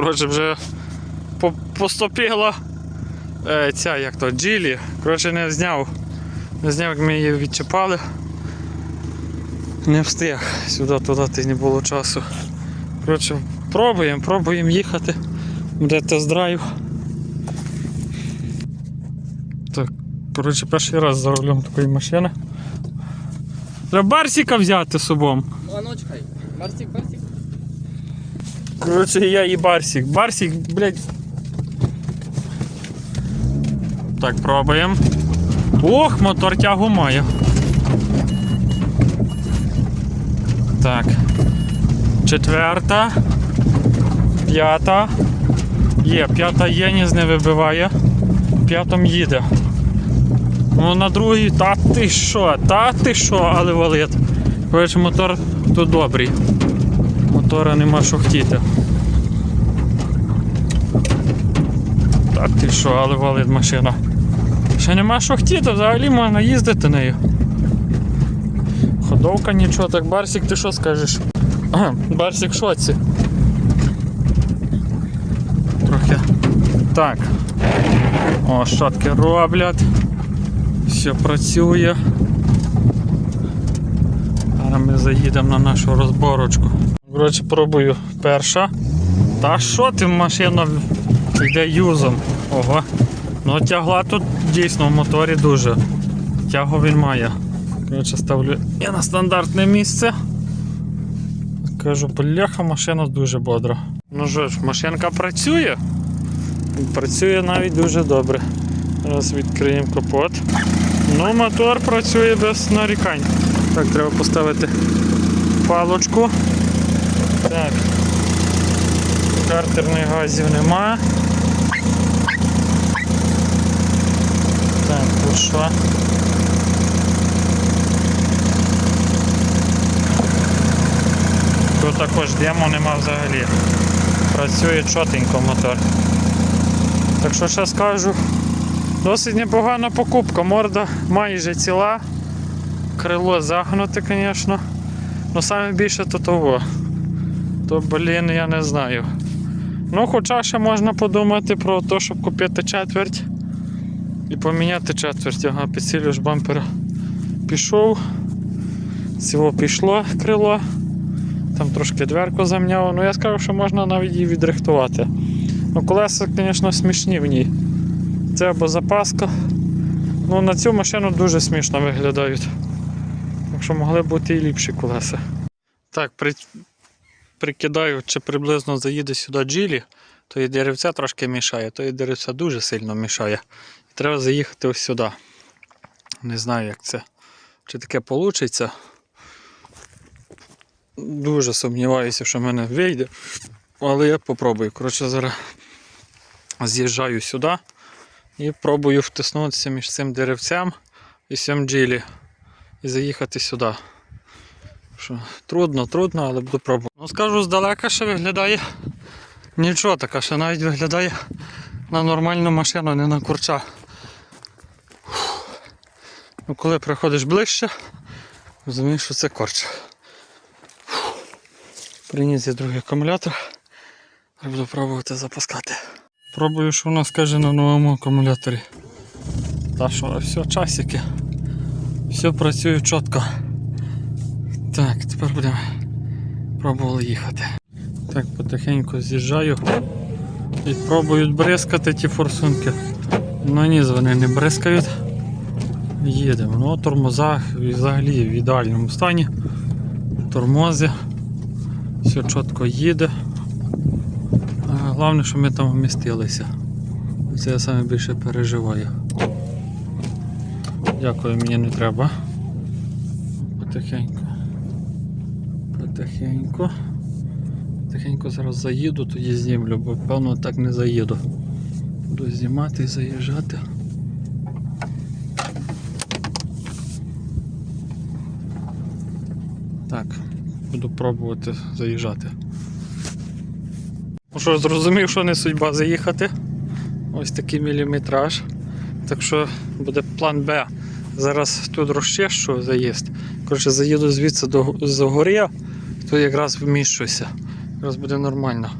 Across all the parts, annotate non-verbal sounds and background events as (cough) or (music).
Коротше, вже по- поступила е, ця як то, джилі. Коротше, не зняв. Не зняв, як ми її відчіпали. Не встиг. Сюди туди ти не було часу. Коротше, пробуємо, пробуємо їхати. Буде тест-драйв. Так, коротше, перший раз за рулем такої машини. Треба Барсіка взяти з собою. Ну, а Коротше, я і Барсік. Барсік, блядь. Так, пробуємо. Ох, мотор тягу має. Так. Четверта. П'ята. Є, п'ята є, ніс не вибиває. П'ятом їде. Ну на другій, та ти що, та ти що, але валить. Коротше, мотор тут добрий. Мотора нема що хотіти. Та ти що, але валить машина. Ще нема що хотіти, взагалі можна їздити нею. Ходовка нічого, так Барсік, ти що скажеш? Ага, Барсік шоці. Трохи. Так. О, шатки роблять. Все працює. Зараз ми заїдемо на нашу розборочку. Коротше, пробую перша. Та що ти машина йде юзом? Ого. Ну тягла тут дійсно в моторі дуже. Тягу він має. Коротше, ставлю я на стандартне місце. Кажу, бляха, машина дуже бодра. Ну що ж, машинка працює. Працює навіть дуже добре. Зараз відкриємо капот. Ну, мотор працює без нарікань. Так, треба поставити палочку. Так. Картерних газів нема. Так, тут що? Тут також демо нема взагалі. Працює чотенько мотор. Так що ще скажу. Досить непогана покупка. Морда майже ціла. Крило загнуте, звісно. Ну саме більше то того. То, блін, я не знаю. Ну, хоча ще можна подумати про те, щоб купити четверть і поміняти четверть. Ага, підсилюєш бампера. Пішов. Цього пішло крило. Там трошки дверку замняло. Ну я скажу, що можна навіть її відрихтувати. Ну, колеса, звісно, смішні в ній. Це або запаска. Ну, на цю машину дуже смішно виглядають. Так що могли бути і ліпші колеса. Так, при... прикидаю, чи приблизно заїде сюди джилі, то і деревця трошки мішає, то і деревця дуже сильно мішає. І треба заїхати ось сюди. Не знаю, як це. Чи таке вийде. Дуже сумніваюся, що в мене вийде. Але я попробую. Коротше, зараз з'їжджаю сюди і пробую втиснутися між цим деревцем і цим джилі. І заїхати сюди. Що, трудно, трудно, але буду пробувати. Ну скажу, здалека ще виглядає нічого така, ще навіть виглядає на нормальну машину, не на курча. Ну, коли приходиш ближче, розумієш, що це корч. Приніс я другий акумулятор. Буду пробувати запускати. Пробую, що воно скаже на новому акумуляторі. Та що, все, часики. Все працює чітко. Так, тепер будемо пробували їхати. Так, потихеньку з'їжджаю і пробують бризкати ті форсунки. Ну ні, вони не бризкають. Їдемо. Ну, тормоза взагалі в ідеальному стані. Тормози. Все чітко їде. Головне, що ми там вмістилися. Це я саме більше переживаю. Дякую, мені не треба. Потихеньку. Потихеньку. Потихеньку зараз заїду, тоді знімлю, бо певно так не заїду. Буду знімати і заїжджати. Так, буду пробувати заїжджати. Ну що, зрозумів, що не судьба заїхати. Ось такий міліметраж. Так що буде план Б. Зараз тут розчищу заїзд. Коротше, заїду звідси до з то якраз вміщуся. Якраз буде нормально.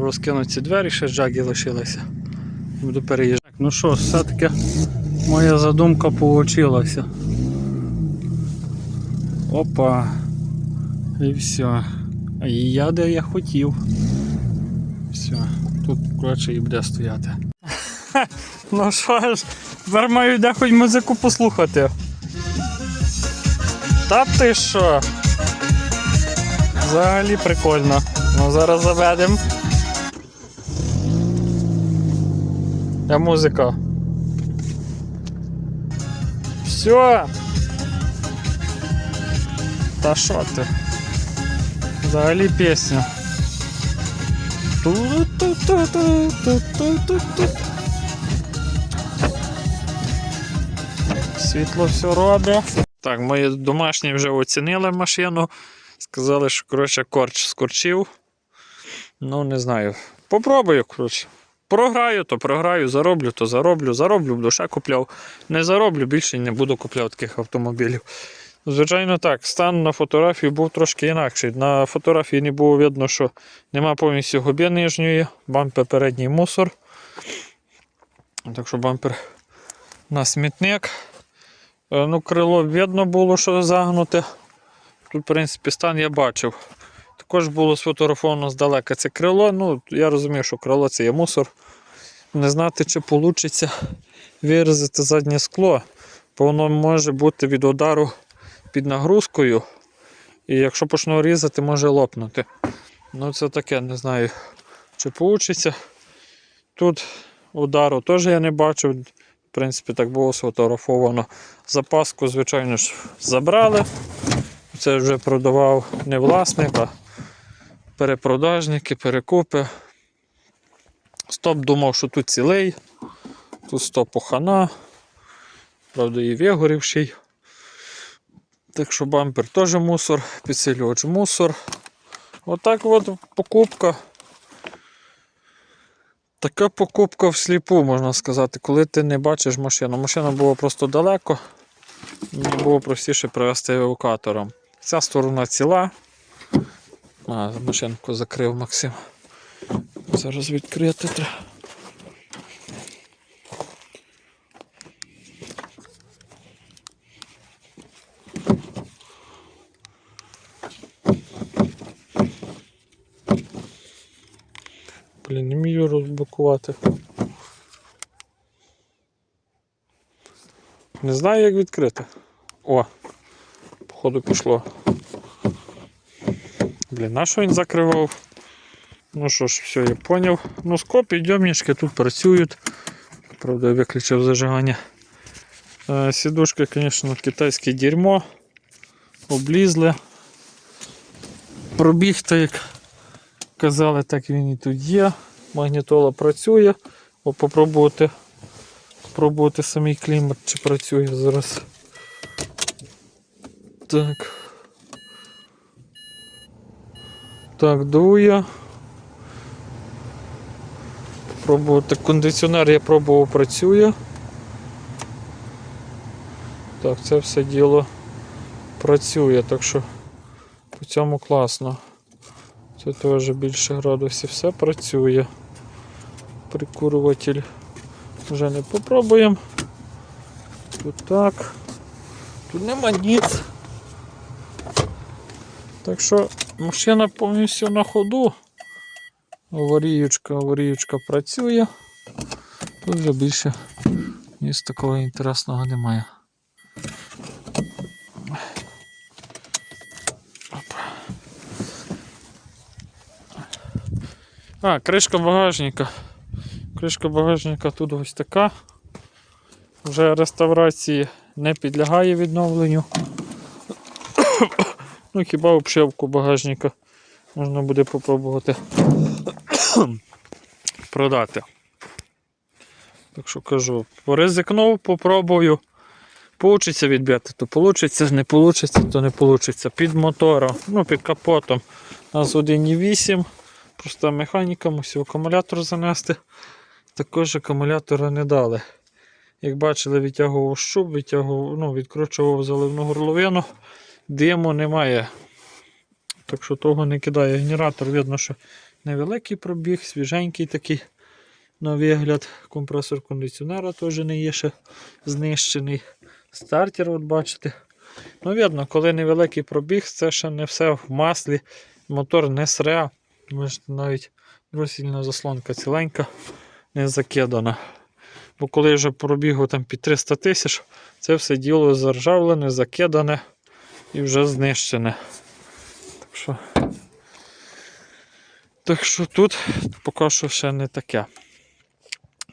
Розкину ці двері, ще джаги лишилися. Буду переїжджати. Ну що, все-таки моя задумка получилася. Опа. І все. А я де я хотів. Все. Тут коротше і буде стояти. (laughs) ну що ж, тепер маю де хоч музику послухати. Та ти що? Взагалі прикольно. Ну зараз заведемо. Я музика. Все. Та що ти? Взагалі пісня. Світло все робить. Так, мої домашні вже оцінили машину. Сказали, що коротше корч скорчив. Ну, не знаю. Попробую, коротше. Програю, то програю, зароблю, то зароблю, зароблю, ще купляв. Не зароблю, більше не буду купляти таких автомобілів. Звичайно, так, стан на фотографії був трошки інакший. На фотографії не було видно, що нема повністю губі нижньої, бампер передній мусор. Так що бампер на смітник. Е, Ну, крило видно було, що загнуте. Тут, в принципі, стан я бачив. Також було сфотографовано здалека це крило. Ну, я розумію, що крило це є мусор. Не знати, чи вийде вирізати заднє скло, бо воно може бути від удару під нагрузкою. І якщо почну різати, може лопнути. Ну, це таке, не знаю, чи вийде. Тут удару теж я не бачив. В принципі, так було сфотографовано. Запаску, звичайно ж, забрали. Це вже продавав не власник, а перепродажники, перекупи. Стоп думав, що тут цілий, тут стоп хана. Правда, і вигорівший. Так що бампер теж мусор, підсилювач мусор. Отак от покупка. Така покупка всліпу, можна сказати, коли ти не бачиш машину. Машина була просто далеко. Мені було простіше привезти евакуатором. Ця сторона ціла. А, машинку закрив Максим. Зараз відкрити треба. Блін, не вмію розблокувати. Не знаю, як відкрити. О, походу пішло. Блін, на що він закривав? Ну що ж, все, я поняв. Ну, скоп, підйомнички тут працюють. Правда, я виключив зажигання. Е, Сідушки, звісно, китайське дерьмо. Облізли. Пробіг, так як казали, так він і тут є. Магнітола працює. Попробувати, попробувати самий клімат, чи працює зараз. Так. Так, дує. Пробувати. Кондиціонер я пробував працює. Так, це все діло працює, так що по цьому класно. Це теж більше градусів, все працює. Прикурюватель вже не попробуємо. Тут так. Тут нема ніц. Так що машина повністю на ходу. Аваріючка, аваріючка працює. Тут вже більше ніж такого інтересного немає. А, кришка багажника. Кришка багажника тут ось така. Вже реставрації не підлягає відновленню. Ну, хіба обшивку багажника можна буде попробувати (coughs) продати. Так що кажу, поризикнув, попробую. Получиться відбити, то получиться, не получиться, то не получиться. Під мотором, ну під капотом. У нас 1,8. Проста механіка, мусив акумулятор занести. Також акумулятора не дали. Як бачили, відтягував щуп, відтягував, ну, відкручував заливну горловину. Диму немає. Так що того не кидає. Генератор видно, що невеликий пробіг, свіженький такий на вигляд. Компресор кондиціонера теж не є ще знищений. Стартер, от бачите. Ну, видно, коли невеликий пробіг, це ще не все в маслі. Мотор не сре. Бачите, навіть роздільна заслонка ціленька, не закидана. Бо коли вже пробігу там під 300 тисяч, це все діло заржавлене, закидане і вже знищене. Так що, так що тут поки що ще не таке.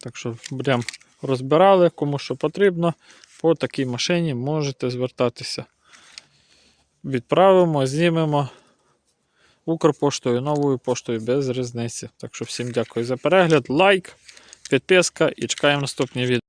Так що будемо розбирали, кому що потрібно. По такій машині можете звертатися. Відправимо, знімемо Укрпоштою, новою поштою без різниці. Так що всім дякую за перегляд, лайк, підписка і чекаємо наступні відео.